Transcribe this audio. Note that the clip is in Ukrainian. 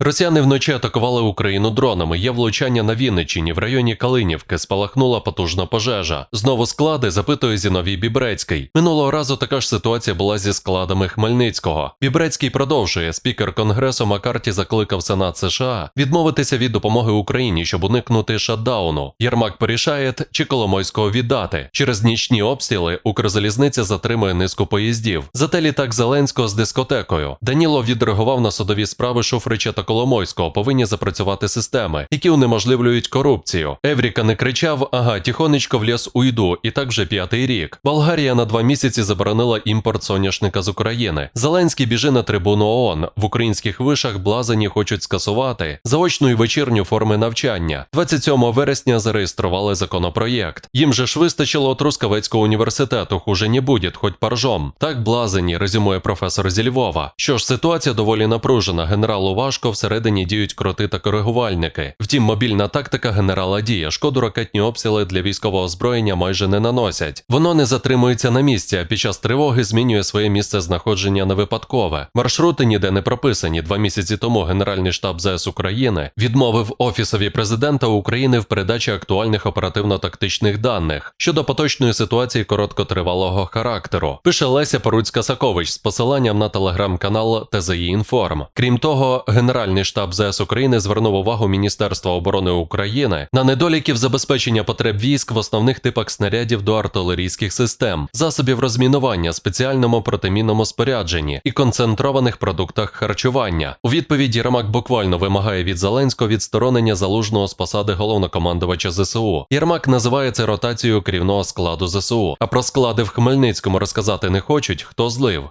Росіяни вночі атакували Україну дронами. Є влучання на Вінниччині в районі Калинівки. Спалахнула потужна пожежа. Знову склади запитує Зіновій Бібрецький. Минулого разу така ж ситуація була зі складами Хмельницького. Бібрецький продовжує. Спікер Конгресу Маккарті закликав Сенат США відмовитися від допомоги Україні, щоб уникнути шатдауну. Єрмак порішає, чи Коломойського віддати. Через нічні обстріли Укрзалізниця затримує низку поїздів. Зате літак Зеленського з дискотекою. Даніло відреагував на судові справи Шуфрича та Коломойського. Повинні запрацювати системи, які унеможливлюють корупцію. Евріка не кричав: ага, тихонечко в ліс уйду, і так вже п'ятий рік. Болгарія на два місяці заборонила імпорт соняшника з України. Зеленський біжи на трибуну ООН. В українських вишах блазані хочуть скасувати заочну і вечірню форми навчання. 27 вересня зареєстрували законопроєкт. Їм же ж вистачило Трускавецького університету, хуже не буде, хоч паржом. Так блазані, резюмує професор зі Львова. Що ж, ситуація доволі напружена. Генералу важко всередині діють кроти та коригувальники. Втім, мобільна тактика генерала діє. Шкоду ракетні обстріли для військового озброєння майже не наносять. Воно не затримується на місці, а під час тривоги змінює своє місце знаходження на випадкове. Маршрути ніде не прописані. Два місяці тому Генеральний штаб ЗС України відмовив офісові президента України в передачі актуальних оперативно-тактичних даних щодо поточної ситуації короткотривалого характеру. Пише Леся Поруцька Сакович з посиланням на телеграм-канал ТЗІ Інформ. Крім того, Генеральний штаб ЗС України звернув увагу Міністерства оборони України на недоліків забезпечення потреб військ в основних типах снарядів до артилерійських систем, засобів розмінування, спеціальному протимінному спорядженні і концентрованих продуктах харчування. У відповіді Єрмак буквально вимагає від Зеленського відсторонення залужного з посади головнокомандувача ЗСУ. Єрмак називає це ротацією керівного складу ЗСУ. А про склади в Хмельницькому розказати не хочуть, хто злив.